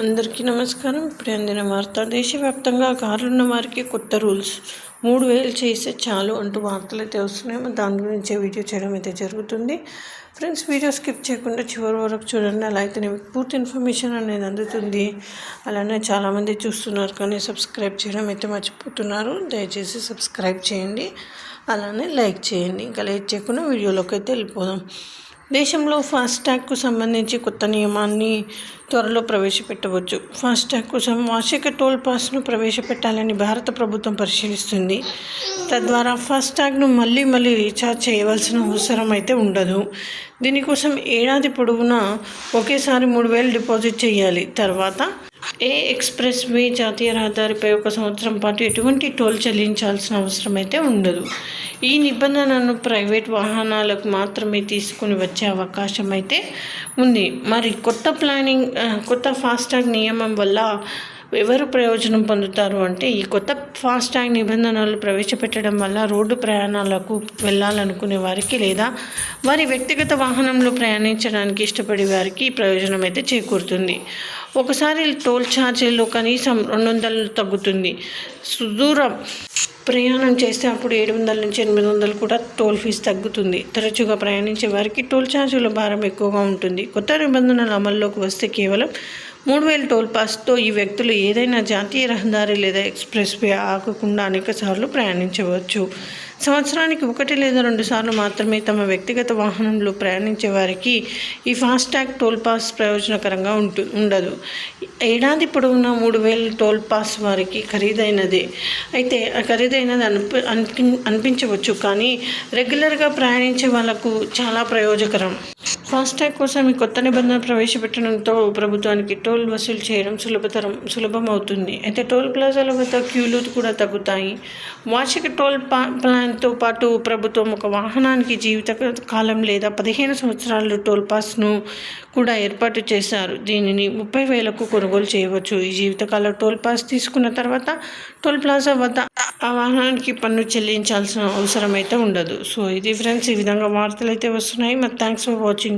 అందరికీ నమస్కారం. ఇప్పుడు అందిన వార్త దేశవ్యాప్తంగా కారున్న వారికి కొత్త రూల్స్. మూడు వేలు చేస్తే చాలు అంటూ వార్తలు అయితే వస్తున్నాయి. దాని గురించి వీడియో చేయడం అయితే జరుగుతుంది. ఫ్రెండ్స్ వీడియో స్కిప్ చేయకుండా చివరి వరకు చూడండి. అలా అయితే మీకు పూర్తి ఇన్ఫర్మేషన్ అనేది అందుతుంది. అలానే చాలామంది చూస్తున్నారు కానీ సబ్స్క్రైబ్ చేయడం అయితే మర్చిపోతున్నారు. దయచేసి సబ్స్క్రైబ్ చేయండి. అలానే లైక్ చేయండి. ఇంకా లైక్ చేయకుండా వీడియోలోకి అయితే వెళ్ళిపోదాం. దేశంలో ఫాస్టాగ్కు సంబంధించి కొత్త నియమాన్ని త్వరలో ప్రవేశపెట్టవచ్చు. ఫాస్టాగ్ కోసం వార్షిక టోల్ పాస్ను ప్రవేశపెట్టాలని భారత ప్రభుత్వం పరిశీలిస్తుంది. తద్వారా ఫాస్టాగ్ను మళ్ళీ మళ్ళీ రీఛార్జ్ చేయవలసిన అవసరం అయితే ఉండదు. దీనికోసం ఏడాది పొడవునా ఒకేసారి మూడు వేలు డిపాజిట్ చేయాలి. తర్వాత ఏ ఎక్స్ప్రెస్ వే జాతీయ రహదారిపై ఒక సంవత్సరం పాటు ఎటువంటి టోల్ చెల్లించాల్సిన అవసరం అయితే ఉండదు. ఈ నిబంధనను ప్రైవేట్ వాహనాలకు మాత్రమే తీసుకుని వచ్చే అవకాశం అయితే ఉంది. మరి కొత్త ప్లానింగ్ కొత్త ఫాస్టాగ్ నియమం వల్ల ఎవరు ప్రయోజనం పొందుతారు అంటే ఈ కొత్త ఫాస్టాగ్ నిబంధనలు ప్రవేశపెట్టడం వల్ల రోడ్డు ప్రయాణాలకు వెళ్ళాలనుకునే వారికి లేదా వారి వ్యక్తిగత వాహనంలో ప్రయాణించడానికి ఇష్టపడే వారికి ప్రయోజనం అయితే చేకూరుతుంది. ఒకసారి టోల్ ఛార్జీలు కనీసం రెండు వందలు తగ్గుతుంది. సుదూర ప్రయాణం చేస్తే అప్పుడు ఏడు వందల నుంచి ఎనిమిది వందలు కూడా టోల్ ఫీజు తగ్గుతుంది. తరచుగా ప్రయాణించే వారికి టోల్ ఛార్జీల భారం ఎక్కువగా ఉంటుంది. కొత్త నిబంధనలు అమల్లోకి వస్తే కేవలం మూడు వేల టోల్ పాస్తో ఈ వ్యక్తులు ఏదైనా జాతీయ రహదారి లేదా ఎక్స్ప్రెస్ వే ఆగకుండా అనేకసార్లు ప్రయాణించవచ్చు. సంవత్సరానికి ఒకటి లేదా రెండు సార్లు మాత్రమే తమ వ్యక్తిగత వాహనంలో ప్రయాణించే వారికి ఈ ఫాస్టాగ్ టోల్ పాస్ ప్రయోజనకరంగా ఉంటు ఉండదు. ఏడాది పొడవునా మూడు వేల టోల్ పాస్ వారికి ఖరీదైనదే. అయితే ఖరీదైనది అనిపి అనిపించవచ్చు కానీ రెగ్యులర్గా ప్రయాణించే వాళ్ళకు చాలా ప్రయోజకరం. ఫాస్టాగ్ కోసం ఈ కొత్త నిబంధన ప్రవేశపెట్టడంతో ప్రభుత్వానికి టోల్ వసూలు చేయడం సులభతరం సులభం అవుతుంది అయితే టోల్ ప్లాజాల వద్ద క్యూలు కూడా తగ్గుతాయి. వార్షిక టోల్ ప్లాన్తో పాటు ప్రభుత్వం ఒక వాహనానికి జీవిత కాలం లేదా పదిహేను సంవత్సరాలు టోల్ పాస్ను కూడా ఏర్పాటు చేశారు. దీనిని ముప్పై వేలకు కొనుగోలు చేయవచ్చు. ఈ జీవితకాల టోల్ పాస్ తీసుకున్న తర్వాత టోల్ ప్లాజా వద్ద ఆ వాహనానికి పన్ను చెల్లించాల్సిన అవసరం అయితే ఉండదు. సో ఇది ఫ్రెండ్స్ ఈ విధంగా వార్తలు అయితే వస్తున్నాయి. మరి thanks for watching.